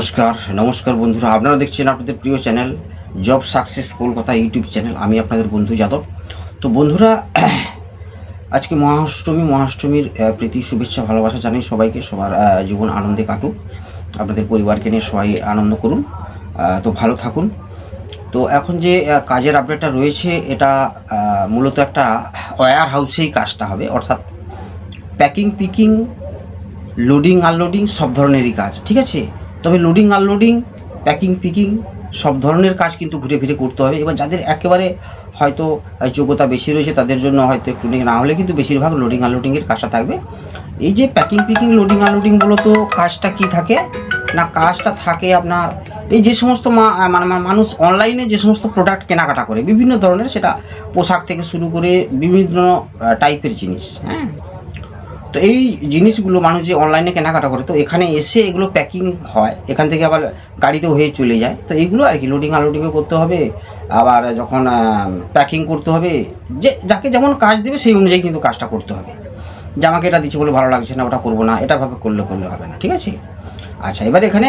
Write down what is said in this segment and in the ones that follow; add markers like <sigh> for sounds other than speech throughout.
নমস্কার নমস্কার বন্ধুরা। আপনারা দেখছেন আপনাদের প্রিয় channel job success Kolkata YouTube channel. আমি আপনাদের বন্ধু যাদব। তো বন্ধুরা, আজকে মহাষ্টমী, মহাষ্টমীর প্রীতি, শুভেচ্ছা, ভালোবাসা জানাই সবাইকে। সবার জীবন আনন্দে কাটুক। আপনাদের পরিবারকে নিয়ে সবাই আনন্দ করুন। তো ভালো থাকুন। তো এখন যে কাজের আপডেটটা রয়েছে, এটা মূলত একটা ওয়ার হাউসেই কাজটা হবে। অর্থাৎ প্যাকিং পিকিং লোডিং আনলোডিং সব ধরনেরই কাজ। ঠিক আছে? তবে লোডিং আনলোডিং প্যাকিং পিকিং সব ধরনের কাজ কিন্তু ঘুরে ফিরে করতে হবে। এবার যাদের একেবারে হয়তো যোগ্যতা বেশি রয়েছে, তাদের জন্য হয়তো একটু না হলে কিন্তু বেশিরভাগ লোডিং আনলোডিংয়ের কাজটা থাকবে। এই যে প্যাকিং পিকিং লোডিং আনলোডিং মূলত কাজটা কি থাকে? না, কাজটা থাকে আপনার এই যে সমস্ত মানে মানুষ অনলাইনে যে সমস্ত প্রোডাক্ট কেনাকাটা করে, বিভিন্ন ধরনের সেটা পোশাক থেকে শুরু করে বিভিন্ন টাইপের জিনিস হ্যাঁ? তো এই জিনিসগুলো মানুষ যে অনলাইনে কেনাকাটা করে, তো এখানে এসে এগুলো প্যাকিং হয়, এখান থেকে আবার গাড়িতেও হয়ে চলে যায়। তো এইগুলো আর কি লোডিং আনলোডিংও করতে হবে, আবার যখন প্যাকিং করতে হবে, যে, যাকে যেমন কাজ দেবে সেই অনুযায়ী কিন্তু কাজটা করতে হবে। যে, আমাকে এটা দিচ্ছে বলে ভালো লাগছে না, ওটা করব না, এটা ভাবে করলে করলে হবে না। ঠিক আছে? আচ্ছা এবার এখানে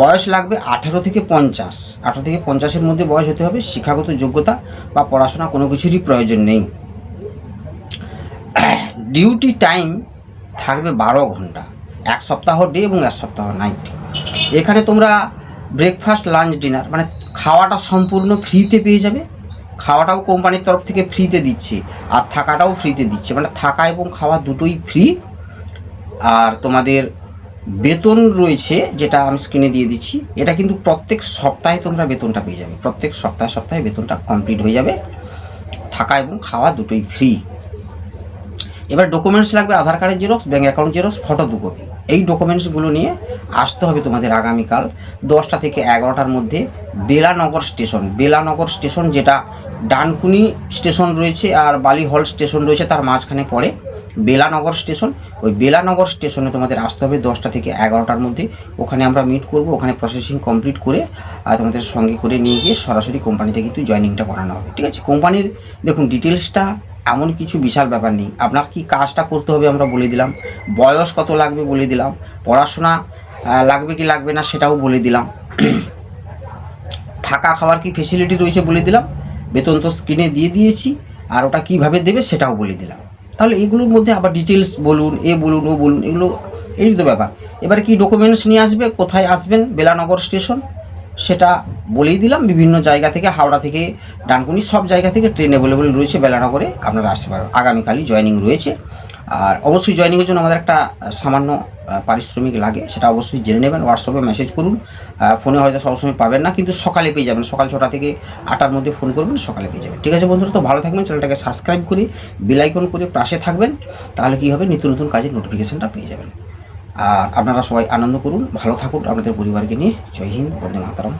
বয়স লাগবে আঠেরো থেকে পঞ্চাশ। আঠেরো থেকে পঞ্চাশের মধ্যে বয়স হতে হবে, শিক্ষাগত যোগ্যতা বা পড়াশোনা কোনো কিছুরই প্রয়োজন নেই। <clears throat> ডিউটি টাইম থাকবে বারো ঘণ্টা। এক সপ্তাহ ডে এবং এক সপ্তাহ নাইট এখানে তোমরা ব্রেকফাস্ট লাঞ্চ ডিনার মানে খাওয়াটা সম্পূর্ণ ফ্রিতে পেয়ে যাবে। খাওয়াটাও কোম্পানির তরফ থেকে ফ্রিতে দিচ্ছে। আর থাকাটাও ফ্রিতে দিচ্ছে। মানে থাকা এবং খাওয়া দুটোই ফ্রি আর তোমাদের বেতন রয়েছে, যেটা আমি স্ক্রিনে দিয়ে দিচ্ছি। এটা কিন্তু প্রত্যেক সপ্তাহে তোমরা বেতনটা পেয়ে যাবে। প্রত্যেক সপ্তাহে সপ্তাহে বেতনটা কমপ্লিট হয়ে যাবে। থাকা এবং খাওয়া দুটোই ফ্রি এবার ডকুমেন্টস লাগবে আধার কার্ডের xerox bank account xerox photo দু কপি এই ডকুমেন্টসগুলো নিয়ে আসতে হবে তোমাদের আগামীকাল দশটা থেকে এগারোটার মধ্যে বেলানগর স্টেশন। বেলানগর স্টেশন যেটা ডানকুনি স্টেশন রয়েছে আর বালিহল স্টেশন রয়েছে তার মাঝখানে পড়ে বেলানগর স্টেশন। ওই বেলানগর স্টেশনে তোমাদের আসতে হবে দশটা থেকে এগারোটার মধ্যে। ওখানে আমরা মিট করব, ওখানে প্রসেসিং কমপ্লিট করে আর তোমাদের সঙ্গে করে নিয়ে গিয়ে সরাসরি কোম্পানিতে কিন্তু জয়েনিংটা করানো হবে। ঠিক আছে? কোম্পানির দেখুন ডিটেলসটা এমন কিছু বিশাল ব্যাপার নেই। আপনার কি কাজটা করতে হবে আমরা বলে দিলাম। বয়স কত লাগবে বলে দিলাম। পড়াশোনা লাগবে কি লাগবে না সেটাও বলে দিলাম। থাকা খাওয়ার কি ফেসিলিটি রয়েছে বলে দিলাম। বেতন তো স্ক্রিনে দিয়ে দিয়েছি। আর ওটা কীভাবে দেবে সেটাও বলে দিলাম। তাহলে এগুলোর মধ্যে আবার ডিটেলস বলুন, এ বলুন, ও বলুন, এগুলো এই তো ব্যাপার। এবার কি ডকুমেন্টস নিয়ে আসবে? কোথায় আসবেন? বেলানগর স্টেশন সেটা বলেই দিলাম। বিভিন্ন জায়গা থেকে, হাওড়া থেকে, ডানকুনি সব জায়গা থেকে ট্রেন অ্যাভেলেবল রয়েছে বেলানগরে। আপনারা আসতে পারবেন আগামীকালই জয়েনিং রয়েছে। আর অবশ্যই জয়েনিংয়ের জন্য আমাদের একটা সামান্য পারিশ্রমিক লাগে। সেটা অবশ্যই জেনে নেবেন হোয়াটসঅ্যাপে মেসেজ করুন। ফোনে হয়তো সবসময় পাবেন না, কিন্তু সকালে পেয়ে যাবেন। সকাল ছটা থেকে আটটার মধ্যে ফোন করবেন, সকালে পেয়ে যাবেন। ঠিক আছে বন্ধুরা, তো ভালো থাকবেন। চ্যানেলটাকে সাবস্ক্রাইব করে বেলাইকন করে পাশে থাকবেন। তাহলে কী হবে? নিত্য নতুন কাজের নোটিফিকেশানটা পেয়ে যাবেন। আর আপনারা সবাই আনন্দ করুন ভালো থাকুন আপনাদের পরিবারকে নিয়ে। জয় হিন্দ বন্দে মাতারাম।